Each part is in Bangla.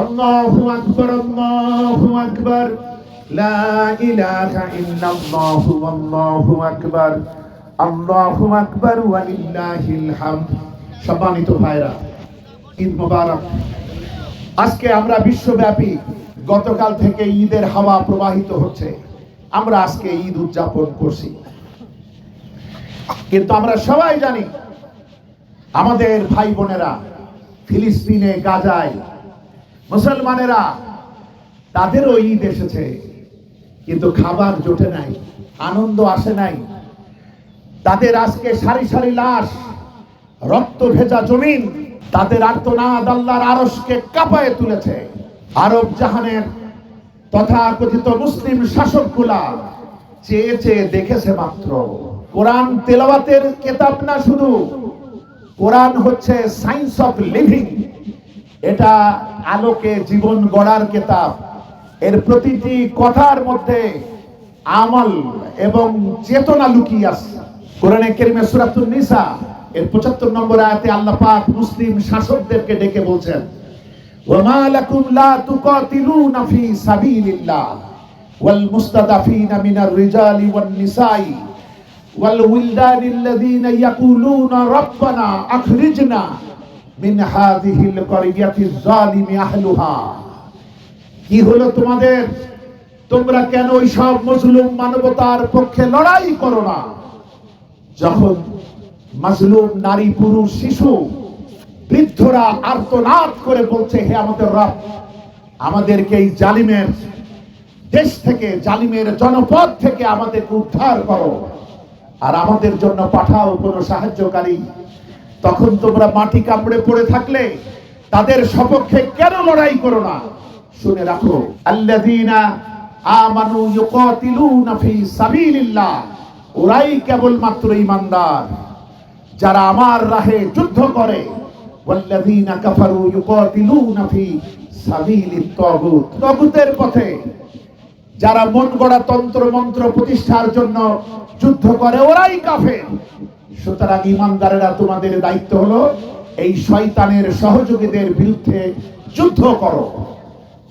আল্লাহু আকবার আল্লাহু আকবার। লা ইলাহা ইল্লাল্লাহু, আল্লাহু আকবার। আল্লাহু আকবার ওয়া লিল্লাহিল হামদ। সম্মানিত ভাইরা, ঈদ মোবারক। আজকে আমরা বিশ্বব্যাপী গতকাল থেকে ঈদের হাওয়া প্রবাহিত হচ্ছে। আমরা আজকে ঈদ উদযাপন করছি। কিন্তু আমরা সবাই জানি, আমাদের ভাই বোনেরা ফিলিস্তিনে, গাজায় মুসলমানেরা, তাদেরও ঈদ এসেছে, কিন্তু খাবার জোটে নাই, আনন্দ আসে নাই। তাদের আজকে সারি সারি লাশ, রক্ত ভেজা জমিন, তাদের আর্তনাদ আল্লাহর আরসকে কাঁপায় তুলেছে। আরব জাহানের তথাকথিত মুসলিম শাসকগুলা চেয়ে চেয়ে দেখেছে মাত্র। কোরআন তেলাওয়াতের কেতাব না শুধু, কোরআন হচ্ছে সায়েন্স অফ লিভিং। এটা আলোকে জীবন গড়ার কেতাব। এর প্রতিটি কথার মধ্যে আমল এবং চেতনা লুকিয়ে আছে। কোরআনে কেরিমে সূরাতুন নিসা, এর 75 নম্বর আয়াতে আল্লাহ পাক মুসলিম শাসকদেরকে ডেকে বলছেন ওয়ামা লাকুম লা তুকাতিলুনা ফি সাবিলিল্লাহ, ওয়াল মুস্তাদাফিনা মিনার রিজালি ওয়ান নিসাই, ওয়াল উইলদানিল্লাযীনা ইয়াকুলুনা রাব্বানা আখরিজনা মিন হাযিহিল করিয়াতিজ জালিমি আহলুহা। কি হলো তোমাদের? তোমরা কেন ওই সব মজলুম মানবতার পক্ষে লড়াই করো না? যখন মাজলুম নারী, পুরুষ, শিশু, বৃদ্ধরা আর্তনাদ করে বলছে, হে আমাদের রব, আমাদেরকে এই জালিমের দেশ থেকে, জালিমের জনপদ থেকে আমাদেরকে উদ্ধার করো। আর আমাদের জন্য পাঠাও কোনো সাহায্যকারী তখন তোমরা মাটি কামড়ে পড়ে থাকলে তাদের সপক্ষে কেন লড়াই করো না? শুনে রাখো, আল্লাযীনা আমানু ফি সাবিলিল্লাহ, ওরাই ঈমানদার, যারা আমার রাহে যুদ্ধ করে। ওয়াল্লাযীনা কাফারু ফি সাবিলিত তাগুত, তাগুতের পথে যারা মন গড়া তন্ত্র মন্ত্র প্রতিষ্ঠার জন্য যুদ্ধ করে, ওরাই কাফের। সুতরাং ইমানদারেরা তোমাদের দায়িত্ব হলো, এই শয়তানের সহযোগীদের বিরুদ্ধে যুদ্ধ করো।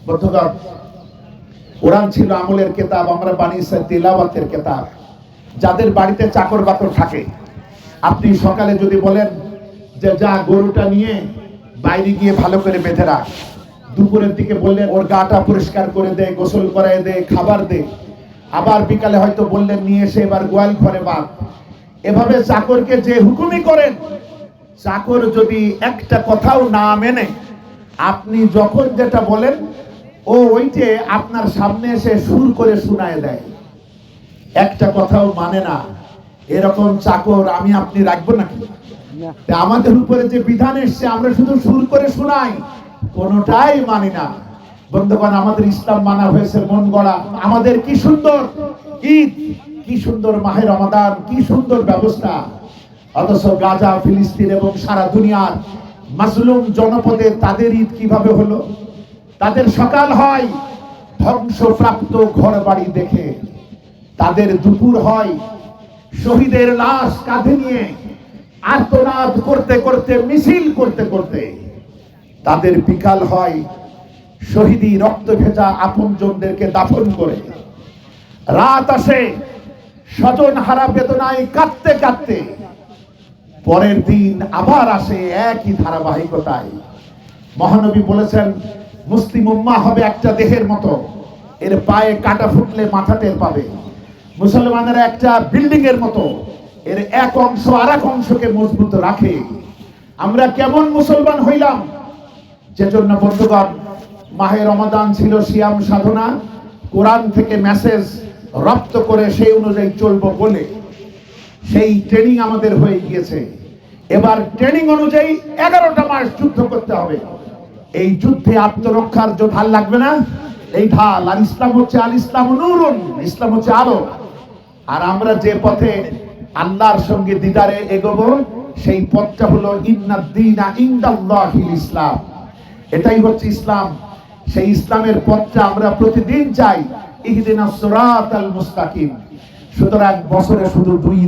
বন্ধুগণ, কোরআন ছিল আমলের কেতাব, আমরা বানিয়েছি তেলাওয়াতের কেতাব। যাদের বাড়িতে চাকর বাকর থাকে, আপনি সকালে যদি বলেন যে, যা গরুটা নিয়ে বাইরে গিয়ে ভালো করে বেঁধে রাখ। দুপুরের দিকে বললেন, ওর গাটা পরিষ্কার করে দে, গোসল করায় দে, খাবার দে। আবার বিকালে হয়তো বললেন, নিয়ে এসে এবার গোয়াল ঘরে বাঁধ। এভাবে চাকরকে যে হুকুমি করেন চাকর যদি একটা কথাও না মেনে আপনি যখন যেটা বলেন ও ওইটে আপনার সামনে এসে সুর করে শোনায় দেয়। একটা কথাও মানে না এরকম চাকর আমি আপনি রাখব নাকি? আমাদের উপরে যে বিধান এসছে আমরা শুধু সুর করে শোনাই কোনোটাই মানি না। বন্ধুগণ আমাদের ইসলাম মানা হয়েছে মন গড়া আমাদের কি সুন্দর? ঈদ। কি সুন্দর মাহে রমাদান, কি সুন্দর ব্যবস্থা। অথচ গাজা ফিলিস্তিন এবং সারা দুনিয়ার মাজলুম জনপদে তাদের ঈদ কীভাবে হলো? তাদের সকাল হয়, ধ্বংসপ্রাপ্ত ঘর বাড়ি দেখে। তাদের দুপুর হয়, শহীদের লাশ কাঁধে নিয়ে আর্তনাদ করতে করতে, মিছিল করতে করতে। তাদের বিকাল হয়, শহীদি রক্ত ভেজা আপনজনদেরকে দাফন করে। রাত আসে স্বজন হারা বেদনায় কাঁদতে কাঁদতে পরের দিন আবার আসে একই ধারাবাহিকতায়। মহানবী বলেছেন, মুসলিম উম্মা হবে একটা দেহের মতো। এর পায়ে কাটা ফুটলে মাথা টের পাবে। মুসলমানেরা একটা বিল্ডিং এর মতো। এর এক অংশ আর এক অংশকে মজবুত রাখে। আমরা কেমন মুসলমান হইলাম? যে জন্য বন্ধুগণ মাহের রমাদান ছিল সিয়াম সাধনা। কোরআন থেকে মেসেজ রপ্ত করে সেই অনুযায়ী চলবো বলে সেই ট্রেনিং আমাদের হয়ে গিয়েছে। এবার ট্রেনিং অনুযায়ী এগারোটা মাস যুদ্ধ করতে হবে। এই যুদ্ধে আত্মরক্ষার যে ঢাল লাগবে না, এই ঢাল, আর ইসলাম হচ্ছে আল ইসলাম নুরুন, ইসলাম হচ্ছে আলো। আর আমরা যে পথে আল্লাহর সঙ্গে দিদারে এগোবো, সেই পথটা হলো ইন্নাদ্দিনা ইন্দাল্লাহিল ইসলাম। এটাই হচ্ছে ইসলাম। সেই ইসলামের পথটা আমরা প্রতিদিন চাই। সুতরাং বছরে শুধু দুই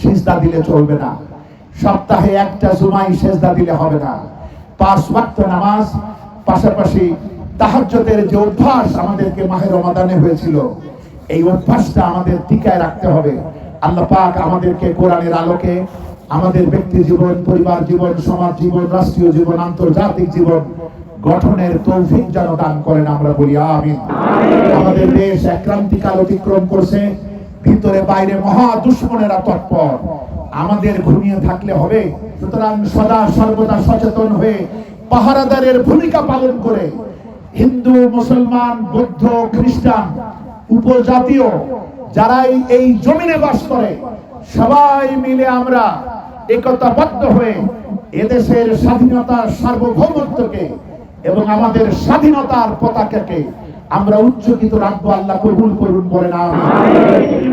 সিজদা দিলে চলবে না। সপ্তাহে একটা জুমাই সেজদা দিলে হবে না। পাঁচ ওয়াক্ত নামাজ, পাশাপাশি তাহাজ্জতের যে অভ্যাস আমাদেরকে মাহের রমাদানে হয়েছিল, এই অভ্যাসটা আমাদের টিকায় রাখতে হবে। আল্লাহ পাক আমাদেরকে কোরআনের আলোকে আমাদের ব্যক্তি জীবন, পরিবার জীবন, সমাজ জীবন, রাষ্ট্রীয় জীবন, আন্তর্জাতিক জীবন গঠনের তৌফিক যেন দান করেন আমরা বলি, আমিন। আমাদের দেশ ক্রান্তিকাল অতিক্রম করছে, ভিতরে বাইরে মহা দুশ্মনেরা তৎপর। আমাদের ঘুমিয়ে থাকলে হবে, সুতরাং সদা সর্বদা সচেতন হয়ে পাহারাদারের ভূমিকা পালন করে। হিন্দু, মুসলমান, বৌদ্ধ, খ্রিস্টান, উপজাতীয়, যারাই এই জমিনে বাস করে, সবাই মিলে আমরা একতাবদ্ধ হয়ে এদেশের স্বাধীনতার সার্বভৌমত্বকে এবং আমাদের স্বাধীনতার পতাকাকে আমরা উচ্চকিত রাখব আল্লাহ কবুল করুন বলেন আমিন।